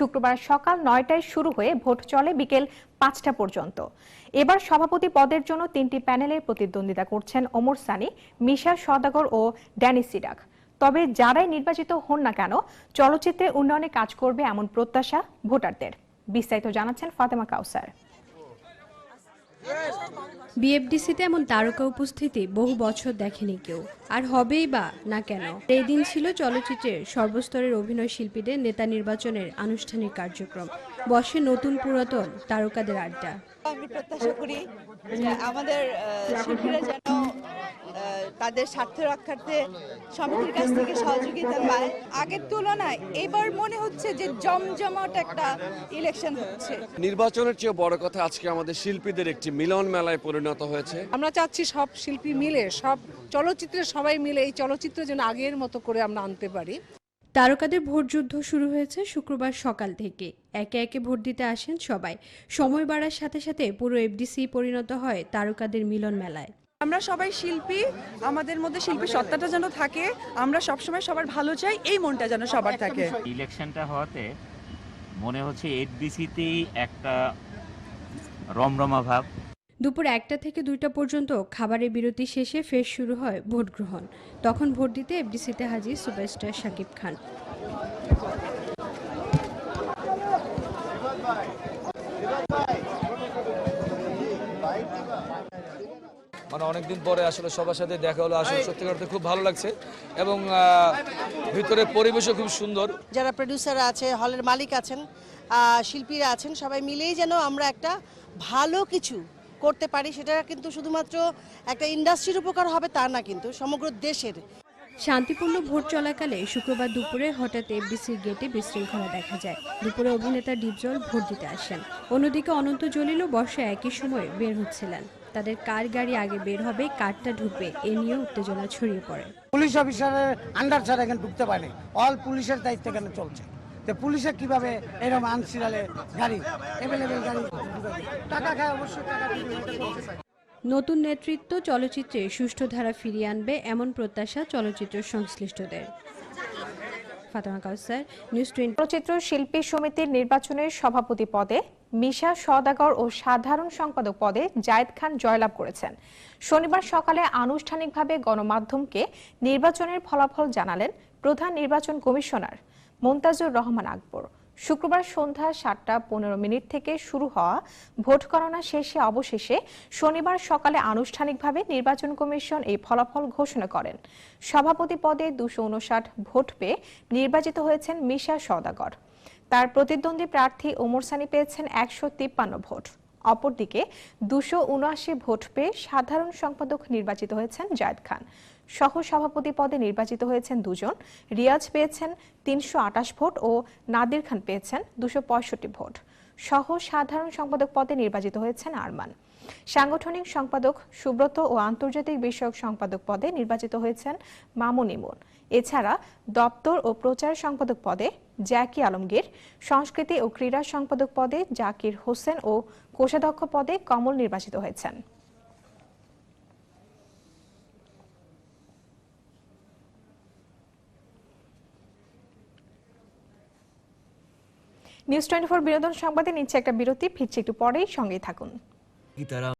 শুক্রবার সকাল নয়টায় শুরু হয়ে ভোট চলে বিকেল পাঁচটা পর্যন্ত। এবার সভাপতি পদের জন্য তিনটি প্যানেলের প্রতিদ্বন্দ্বিতা করছেন ওমর সানি, মিশা সদাগর ও ড্যানি সিডাক। তবে যারাই নির্বাচিত হন না কেন চলচ্চিত্রে উন্নয়নে কাজ করবে এমন প্রত্যাশা ভোটারদের। বিস্তারিত জানাচ্ছেন ফাতেমা কাউসার। বিএফডিসিতে এমন তারকা উপস্থিতি বহু বছর দেখেনি কেউ। আর হবেই বা না কেন? এই দিন ছিল চলচ্চিত্রের সর্বস্তরের অভিনয় শিল্পীদের নেতা নির্বাচনের আনুষ্ঠানিক কার্যক্রম। বসে নতুন পুরাতন তারকাদের আড্ডা। আমি প্রত্যাশা করি আমাদের শিল্পীরা যেন তাদের স্বার্থ রক্ষার্থে সমিতির কাছ থেকে সহযোগিতা পায়। আগের তুলনায় এবার মনে হচ্ছে যে জমজমাট একটা ইলেকশন হচ্ছে। নির্বাচনের চেয়ে বড় কথা আজকে আমাদের শিল্পীদের একটি মিলন মেলায় পরিণত হয়েছে। আমরা চাচ্ছি সব শিল্পী মিলে সব চলচ্চিত্রের সবাই মিলে এই চলচ্চিত্র যেন আগের মতো করে আমরা আনতে পারি। তারকাদের ভোট যুদ্ধ শুরু হয়েছে শুক্রবার সকাল থেকে। একে একে ভোট দিতে আসেন সবাই। সময় বাড়ার সাথে সাথে পুরো এফডিসি পরিণত হয় তারকাদের মিলন মেলায়। আমরা সবাই শিল্পী আমাদের মধ্যে শিল্পী সত্তাটা যেন থাকে আমরা সবসময় সবার ভালো চাই এই মনটা যেন সবার থাকে। ইলেকশনটা হওয়াতে মনে হচ্ছে এইচডিসিতেই একটা রমরমা ভাব। দুপুর একটা থেকে দুইটা পর্যন্ত খাবারের বিরতি শেষে ফের শুরু হয় ভোট গ্রহণ। তখন ভোট দিতে এফডিসিতে হাজির সুপারস্টার শাকিব খান। মানে অনেকদিন পরে আসলে সবার সাথে দেখা হলো আসলে সত্যি করতে খুব ভালো লাগছে। এবং আহ, ভিতরের পরিবেশও খুব সুন্দর। যারা প্রডিউসার আছে হলের মালিক আছেন আহ, শিল্পীরা আছেন সবাই মিলেই যেন আমরা একটা ভালো কিছু করতে পারি সেটা কিন্তু শুধুমাত্র একটা ইন্ডাস্ট্রির উপকার হবে তা না কিন্তু সমগ্র দেশের। শান্তিপূর্ণ ভোট চলাকালে শুক্রবার দুপুরে হঠাৎ এফডিসির গেটে বিশৃঙ্খলা দেখা যায়। দুপুরে অভিনেতা ডিপজল ভোট দিতে আসেন। অন্যদিকে অনন্ত জলিলও বর্ষা একই সময় বের হচ্ছিলেন। তাদের কার গাড়ি আগে বের হবে কারটা ঢুকবে এ নিয়ে উত্তেজনা ছড়িয়ে পড়ে। পুলিশ অফিসারের আন্ডার ছাড়া এখানে ঢুকতে পারে অল পুলিশের দায়িত্ব এখানে চলছে? তো পুলিশে কীভাবে এরকম আনসিরালে গাড়ি গাড়ি টাকা খায় অবশ্যই টাকা। নতুন নেতৃত্ব চলচ্চিত্রে সুষ্ঠু ধারা ফিরিয়ে আনবে এমন প্রত্যাশা চলচ্চিত্র সংশ্লিষ্টদের। ফাতেমা কাউসার নিউজ টোয়েন্টি চলচ্চিত্র শিল্পী সমিতির নির্বাচনের সভাপতি পদে মিশা সদাগর ও সাধারণ সম্পাদক পদে জায়েদ খান জয়লাভ করেছেন। শনিবার সকালে আনুষ্ঠানিকভাবে গণমাধ্যমকে নির্বাচনের ফলাফল জানালেন প্রধান নির্বাচন কমিশনার মোন্তাজুর রহমান আকবর। শুক্রবার সন্ধ্যা সাতটা পনেরো মিনিট থেকে শুরু হওয়া ভোট গণনা শেষে অবশেষে শনিবার সকালে আনুষ্ঠানিকভাবে নির্বাচন কমিশন এই ফলাফল ঘোষণা করেন। সভাপতি পদে দুশো উনষাট ভোট পেয়ে নির্বাচিত হয়েছেন মিশা সওদাগর। তার প্রতিদ্বন্দ্বী প্রার্থী ওমর সানি পেয়েছেন একশো তিপ্পান্ন ভোট। অপরদিকে দুশো উনআশি ভোট পেয়ে সাধারণ সম্পাদক নির্বাচিত হয়েছেন জায়দ খান। সহ সভাপতি পদে নির্বাচিত হয়েছেন দুজন। রিয়াজ পেয়েছেন তিনশো আটাশ ভোট ও নাদির খান পেয়েছেন দুশো পঁয়ষট্টি ভোট। সহ সাধারণ সম্পাদক পদে নির্বাচিত হয়েছেন আরমান। সাংগঠনিক সম্পাদক সুব্রত ও আন্তর্জাতিক বিষয়ক সম্পাদক পদে নির্বাচিত হয়েছেন মামুন ইমন। এছাড়া দপ্তর ও প্রচার সম্পাদক পদে জ্যাকি আলমগীর, সংস্কৃতি ও ক্রীড়া সম্পাদক পদে জাকির হোসেন ও কোষাধ্যক্ষ পদে কমল নির্বাচিত হয়েছেন। নিউজ টোয়েন্টি ফোর বিনোদন সংবাদে নিচ্ছে একটা বিরতি, ফিরছে একটু পরেই, সঙ্গেই থাকুন। quitará